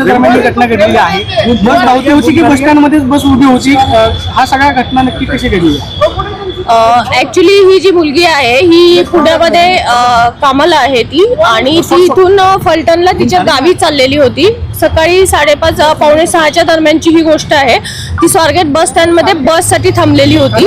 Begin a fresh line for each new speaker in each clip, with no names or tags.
वाजताच्या दरम्यान ही घटना घडलेली आहे. बस धावती होती की बस स्टँडमध्येच बस उभी होती? हा सगळ्या घटना नक्की कशी घडली?
ऍक्च्युली ही जी मुलगी आहे ही पुण्यामध्ये अ, कामाला आहे ती. आणि ती इथून अ, फलटणला तिच्या गावी चाललेली होती. सकाळी साडेपाच अ, पावणे सहाच्या दरम्यानची ही गोष्ट आहे. ती स्वारगेट बस स्टँडमध्ये बससाठी थांबलेली होती.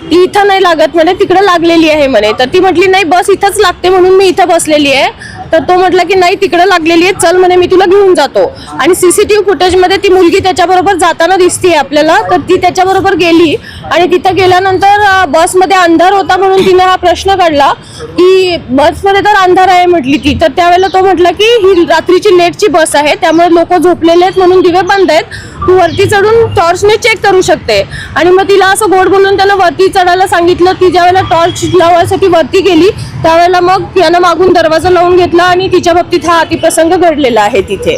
ती इथं नाही लागत म्हणे तिकडे लागलेली आहे म्हणे. तर ती म्हटली नाही बस इथंच लागते म्हणून मी इथं बसलेली आहे. तर तो म्हटला की नाही तिकडे लागलेली आहे चल म्हणे मी तुला घेऊन जातो. आणि सीसीटीव्ही फुटेजमध्ये ती मुलगी त्याच्याबरोबर जाताना दिसते आपल्याला. तर ती त्याच्याबरोबर गेली. आणि तिथं गेल्यानंतर बसमध्ये अंधार होता म्हणून तिने हा प्रश्न काढला की बसमध्ये तर अंधार आहे म्हटली ती. तर त्यावेळेला तो म्हटला की ही रात्रीची लेटची बस आहे त्यामुळे लोक झोपलेले आहेत म्हणून दिवे बंद आहेत. तू वरती चढून टॉर्चने चेक करू शकते. आणि मग तिला असं गोड बोलून त्याला वरती चढायला सांगितलं ती ज्यावेळेला टॉर्च लावायसाठी वरती गेली त्यावेळेला मग यानं मागून दरवाजा लावून घेतला आणि तिच्या बाबतीत हा अतिप्रसंग घडलेला आहे तिथे.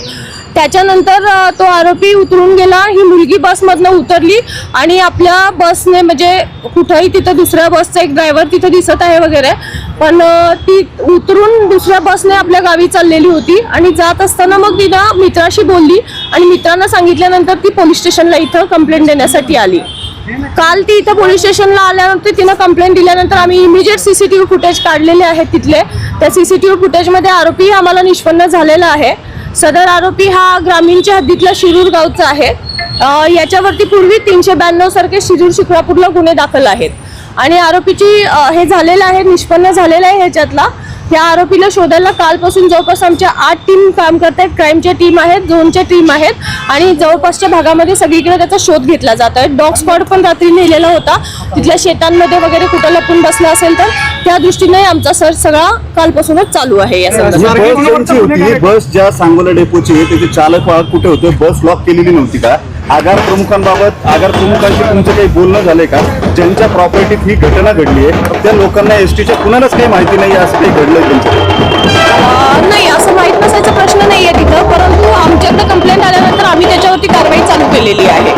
त्याच्यानंतर तो आरोपी उतरून गेला. ही मुलगी बसमधनं उतरली आणि आपल्या बसने म्हणजे कुठंही तिथं दुसऱ्या बसचा एक ड्रायव्हर तिथं दिसत आहे वगैरे पण ती उतरून दुसऱ्या बसने आपल्या गावी चाललेली होती आणि जात असताना मग तिनं मित्राशी बोलली आणि मित्रांना सांगितल्यानंतर ती पोलीस स्टेशनला इथं कंप्लेंट देण्यासाठी आली. काल ती इथं पोलीस स्टेशनला आल्यानंतर तिनं कंप्लेंट दिल्यानंतर आम्ही इमिजिएट सीसीटीव्ही फुटेज काढलेले आहेत तिथले. त्या सीसीटीव्ही फुटेजमध्ये आरोपी आम्हाला निष्पन्न झालेला आहे. सदर आरोपी हा ग्रामीणच्या हद्दीतला शिरूर गावचा आहे. याच्यावरती पूर्वी तीनशे ब्याण्णव सारखे शिरूर शिक्रापूरला गुन्हे दाखल आहेत. आणि आरोपीची हे झालेलं आहे निष्पन्न झालेलं आहे ह्याच्यातला. या आरोपीला शोधायला कालपासून जवळपास आमच्या आठ टीम काम करत आहेत क्राईमच्या टीम आहेत झोनच्या टीम आहेत आणि जवळपासच्या भागामध्ये सगळीकडे त्याचा शोध घेतला जात आहे. डॉग स्क्वॉड पण रात्री नेलेला होता. तिथल्या शेतांमध्ये वगैरे कुठं लपून बसला असेल तर त्या दृष्टीने आमचा सर्च सगळा कालपासूनच चालू आहे या
बस ज्या सांगोला डेपोची त्याचे चालक वाहक कुठे होते? बस लॉक केलेली नव्हती का? आगार प्रमुखांबाबत आगार प्रमुखांशी तुमचं काही बोलणं झालंय का? ज्यांच्या प्रॉपर्टीत ही घटना घडली आहे त्या लोकांना एसटीच्या कुणालाच काही माहिती नाही असं काही घडलंय
अं, नाही असं माहीत नसायचा प्रश्न नाही आहे तिथं परंतु आमच्याकडे कंप्लेंट आल्यानंतर आम्ही त्याच्यावरती कारवाई चालू केलेली आहे.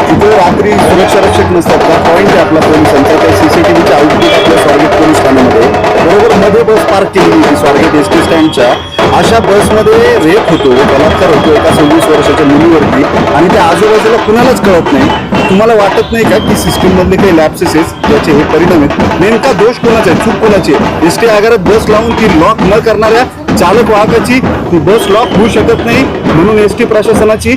तिथे रात्री सुरक्षा रक्षक नसतात का? पॉईंट आहे आपला पोलिसांचा त्या सीसीटीव्हीच्या आउटपुट आपल्या स्वारगेट पोलीस ठाण्यामध्ये. बरोबर मध्ये बस पार्क केलेली होती स्वारगेट एस टी स्टँडच्या अशा बसमध्ये रेप होतो बलात्कार होतो एका सव्वीस वर्षाच्या मुलीवरती आणि त्या आजूबाजूला कुणालाच कळत नाही. तुम्हाला वाटत नाही का की सिस्टीममधले काही लॅप्सेसेस आहेत? याचे हे परिणाम आहेत. नेमका दोष कोणाचा आहे? चूक कोणाची आहे? एस टी आगारात बस लावून ती लॉक न करणाऱ्या चालक वाहकाची ती बस लॉक होऊ शकत नाही म्हणून एस टी प्रशासनाची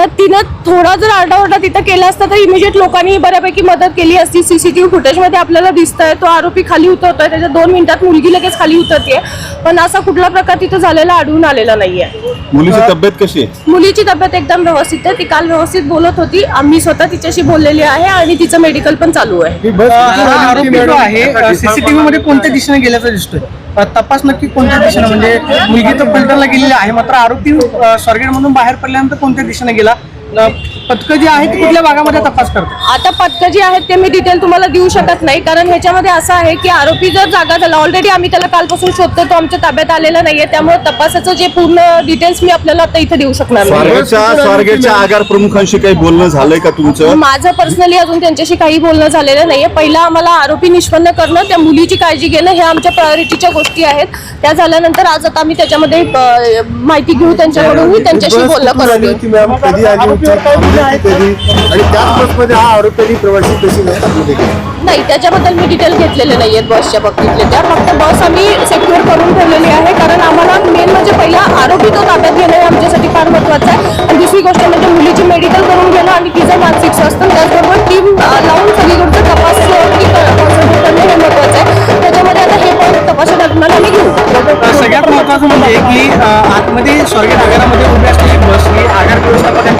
तर तिनं थोडा जर आरडाओरडा तिथं केला असता तर इमिजिएट लोकांनी बऱ्यापैकी मदत केली असती. सीसीटीव्ही फुटेजमध्ये आपल्याला दिसतंय तो आरोपी खाली उतरतोय त्याच्या दोन मिनिटात मुलगी लगेच खाली उतरते पण असा कुठला प्रकार तिथं झालेला आढळून आलेला नाहीये.
मुलीची तब्येत कशी आहे?
मुलीची तब्येत एकदम व्यवस्थित आहे. ती काल व्यवस्थित बोलत होती. आम्ही स्वतः तिच्याशी बोललेली आहे आणि तिचं मेडिकल पण चालू आहे.
अ, हा आरोपी जो आहे सीसीटीव्ही मध्ये कोणत्या दिशेने गेल्याचा दिसतोय? अ, तपास नक्की कोणत्या दिशेने? म्हणजे मुलगी तर पलटणला गेलेली आहे मात्र आरोपी स्वारगेट मधून बाहेर पडल्यानंतर कोणत्या दिशेने गेला अ, पथकं जी आहेत ती कुठल्या भागामध्ये तपास करतात?
आता पथकं जी आहेत ते मी डिटेल तुम्हाला देऊ शकत नाही. कारण ह्याच्यामध्ये असं आहे की आरोपी जर जागा झाला ऑलरेडी आम्ही त्याला कालपासून शोधतो तो आमच्या ताब्यात आलेला नाहीये. त्यामुळे तपासाचं जे पूर्ण डिटेल्स मी आपल्याला आता इथे देऊ शकणार नाही.
स्वारगेटच्या स्वारगेटच्या आगार प्रमुखांशी काही बोलणं झालंय का तुमचं?
माझं पर्सनली अजून त्यांच्याशी काही बोलणं झालेलं नाहीये. पहिला आम्हाला आरोपी निष्पन्न करणं त्या मुलीची काळजी घेणं हे आमच्या प्रायोरिटीच्या गोष्टी आहेत. त्या झाल्यानंतर आज आता आम्ही त्याच्यामध्ये अ, माहिती घेऊ त्यांच्याकडून त्यांच्याशी बोलणं करून घेऊ
होती मॅम कधी आली होती? आणि त्याच बसमध्ये हा आरोपी प्रवासी कशी नाही
नाही त्याच्याबद्दल मी डिटेल घेतलेले नाही आहेत बसच्या बाबतीतले. त्या फक्त बस आम्ही सेक्युअर करून ठेवलेली आहे. कारण आम्हाला मेन म्हणजे पहिला आरोपी तो ताब्यात घेणं हे आमच्यासाठी फार महत्त्वाचं आहे. आणि दुसरी गोष्ट म्हणजे मुलीची मेडिकल करून घेणं आणि तिचं मानसिक स्वास्थ्य आणि त्याचबरोबर टीम लावून सगळीकडचं तपास करणं हे महत्त्वाचं आहे. त्याच्यामध्ये आता हे पण तपासा दरम्यान आम्ही घेऊ.
सगळ्यात महत्वाचं म्हणजे की अ, आतमध्ये स्वारगेट आगारामध्ये उभी असलेली बस ही आगार व्यवस्थापकांची